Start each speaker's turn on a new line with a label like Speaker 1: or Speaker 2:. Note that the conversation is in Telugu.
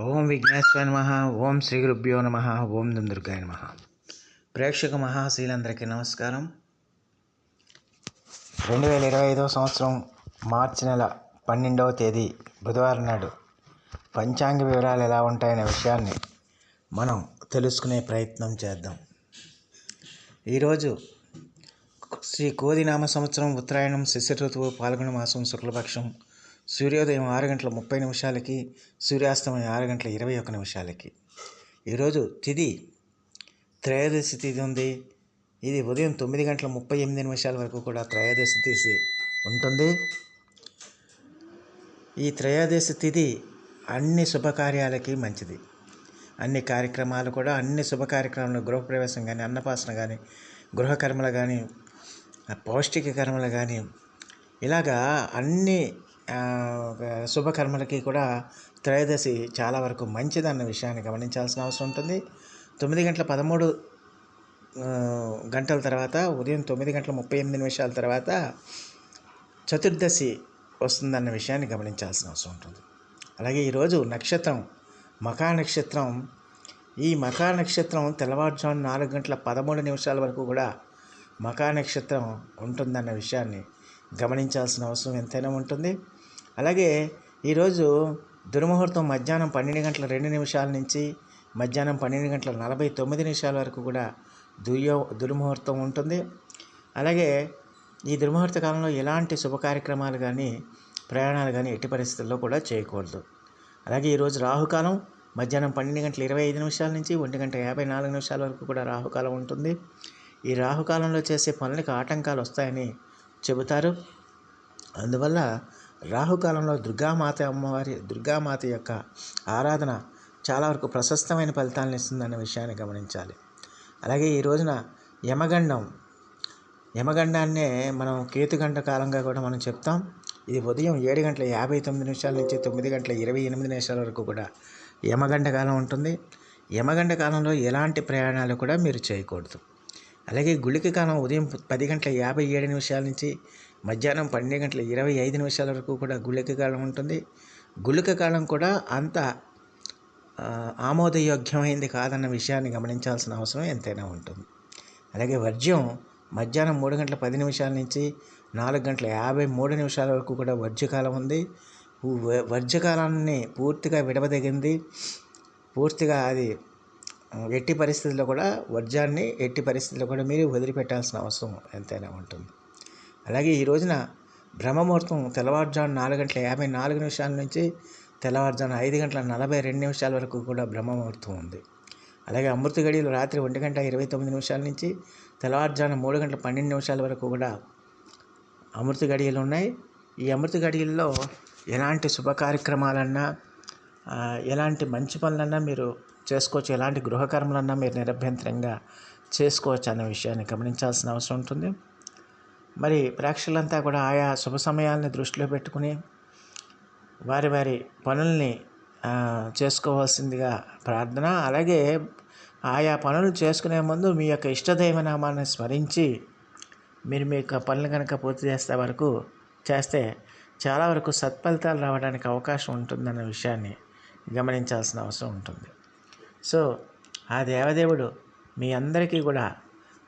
Speaker 1: ఓం విఘ్నేశ్వర నమ ఓం శ్రీ గురుభ్యో నమ ఓం దుందుర్గాయ నమ. ప్రేక్షక మహాశీలందరికీ నమస్కారం. రెండు వేల ఇరవై ఐదవ సంవత్సరం మార్చి నెల పన్నెండవ తేదీ బుధవారం నాడు పంచాంగ వివరాలు ఎలా ఉంటాయనే విషయాన్ని మనం తెలుసుకునే ప్రయత్నం చేద్దాం. ఈరోజు శ్రీ కోదినామ సంవత్సరం ఉత్తరాయణం శిశిర ఋతువు పాల్గొన మాసం శుక్లపక్షం సూర్యోదయం ఆరు గంటల ముప్పై నిమిషాలకి సూర్యాస్తమయం ఆరు గంటల ఇరవై ఒక నిమిషాలకి. ఈరోజు తిది త్రయోదశి తిథి ఉంది. ఇది ఉదయం తొమ్మిది గంటల ముప్పై ఎనిమిది నిమిషాల వరకు కూడా త్రయోదశి తిథి ఉంటుంది. ఈ త్రయోదశి తిథి అన్ని శుభకార్యాలకి మంచిది. అన్ని కార్యక్రమాలు కూడా అన్ని శుభ కార్యక్రమాలు గృహప్రవేశం కానీ అన్నపాసన కానీ గృహకర్మలు కానీ పౌష్టిక కర్మలు కానీ ఇలాగా అన్ని శుభకర్మలకి కూడా త్రయోదశి చాలా వరకు మంచిదన్న విషయాన్ని గమనించాల్సిన అవసరం ఉంటుంది. తొమ్మిది గంటల పదమూడు గంటల తర్వాత ఉదయం తొమ్మిది గంటల ముప్పై ఎనిమిది నిమిషాల తర్వాత చతుర్దశి వస్తుందన్న విషయాన్ని గమనించాల్సిన అవసరం ఉంటుంది. అలాగే ఈరోజు నక్షత్రం మకా నక్షత్రం ఈ మకా నక్షత్రం తెల్లవారుజాము నాలుగు గంటల పదమూడు నిమిషాల వరకు కూడా మకా నక్షత్రం ఉంటుందన్న విషయాన్ని గమనించాల్సిన అవసరం ఎంతైనా ఉంటుంది. అలాగే ఈరోజు దుర్ముహూర్తం మధ్యాహ్నం పన్నెండు గంటల రెండు నిమిషాల నుంచి మధ్యాహ్నం పన్నెండు గంటల నలభై తొమ్మిది నిమిషాల వరకు కూడా దుర్యో దుర్ముహూర్తం ఉంటుంది. అలాగే ఈ దుర్ముహూర్త కాలంలో ఎలాంటి శుభ కార్యక్రమాలు కానీ ప్రయాణాలు కానీ ఎట్టి పరిస్థితుల్లో కూడా చేయకూడదు. అలాగే ఈరోజు రాహుకాలం మధ్యాహ్నం పన్నెండు గంటల ఇరవై ఐదు నిమిషాల నుంచి ఒంటి గంట యాభై నాలుగు నిమిషాల వరకు కూడా రాహుకాలం ఉంటుంది. ఈ రాహుకాలంలో చేసే పనులకు ఆటంకాలు వస్తాయని చెబుతారు. అందువల్ల రాహుకాలంలో దుర్గామాత అమ్మవారి దుర్గామాత యొక్క ఆరాధన చాలా వరకు ప్రశస్తమైన ఫలితాలను ఇస్తుందన్న విషయాన్ని గమనించాలి. అలాగే ఈ రోజున యమగండం యమగండాన్నే మనం కేతుగంట కాలంగా కూడా మనం చెప్తాం. ఇది ఉదయం ఏడు గంటల యాభై తొమ్మిది నిమిషాల నుంచి తొమ్మిది గంటల ఇరవై ఎనిమిది నిమిషాల వరకు కూడా యమగండ కాలం ఉంటుంది. యమగండ కాలంలో ఎలాంటి ప్రయాణాలు కూడా మీరు చేయకూడదు. అలాగే గుళిక కాలం ఉదయం పది గంటల యాభై ఏడు నిమిషాల నుంచి మధ్యాహ్నం పన్నెండు గంటల ఇరవై ఐదు నిమిషాల వరకు కూడా గుళిక కాలం ఉంటుంది. గుళిక కాలం కూడా అంత ఆమోదయోగ్యమైంది కాదన్న విషయాన్ని గమనించాల్సిన అవసరం ఎంతైనా ఉంటుంది. అలాగే వర్జ్యం మధ్యాహ్నం మూడు గంటల పది నిమిషాల నుంచి నాలుగు గంటల యాభై మూడు నిమిషాల వరకు కూడా వర్జ్యకాలం ఉంది. వర్జ్యకాలాన్ని పూర్తిగా విడవదగింది. పూర్తిగా అది ఎట్టి పరిస్థితుల్లో కూడా వర్జాన్ని ఎట్టి పరిస్థితుల్లో కూడా మీరు వదిలిపెట్టాల్సిన అవసరం ఎంతైనా ఉంటుంది. అలాగే ఈ రోజున బ్రహ్మముహూర్తం తెల్లవారుజాము నాలుగు గంటల యాభై నాలుగు నిమిషాల నుంచి తెల్లవారుజాము ఐదు గంటల నలభై రెండు నిమిషాల వరకు కూడా బ్రహ్మముహూర్తం ఉంది. అలాగే అమృత గడియలు రాత్రి ఒంటి గంట ఇరవై తొమ్మిది నిమిషాల నుంచి తెల్లవారుజాము మూడు గంటల పన్నెండు నిమిషాల వరకు కూడా అమృత గడియలు ఉన్నాయి. ఈ అమృత గడియల్లో ఎలాంటి శుభ కార్యక్రమాలన్నా ఎలాంటి మంచి పనులన్నా మీరు చేసుకోవచ్చు ఎలాంటి గృహకర్మలన్నా మీరు నిరభ్యంతరంగా చేసుకోవచ్చు అనే విషయాన్ని గమనించాల్సిన అవసరం ఉంటుంది. మరి ప్రేక్షకులంతా కూడా ఆయా శుభ సమయాల్ని దృష్టిలో పెట్టుకుని వారి వారి పనుల్ని చేసుకోవాల్సిందిగా ప్రార్థన. అలాగే ఆయా పనులు చేసుకునే ముందు మీ యొక్క ఇష్టదైవ నామాన్ని స్మరించి మీరు మీ యొక్క పనులు కనుక పూర్తి చేస్తే వరకు చేస్తే చాలా వరకు సత్ఫలితాలు రావడానికి అవకాశం ఉంటుందన్న విషయాన్ని గమనించాల్సిన అవసరం ఉంటుంది. సో ఆ దేవదేవుడు మీ అందరికీ కూడా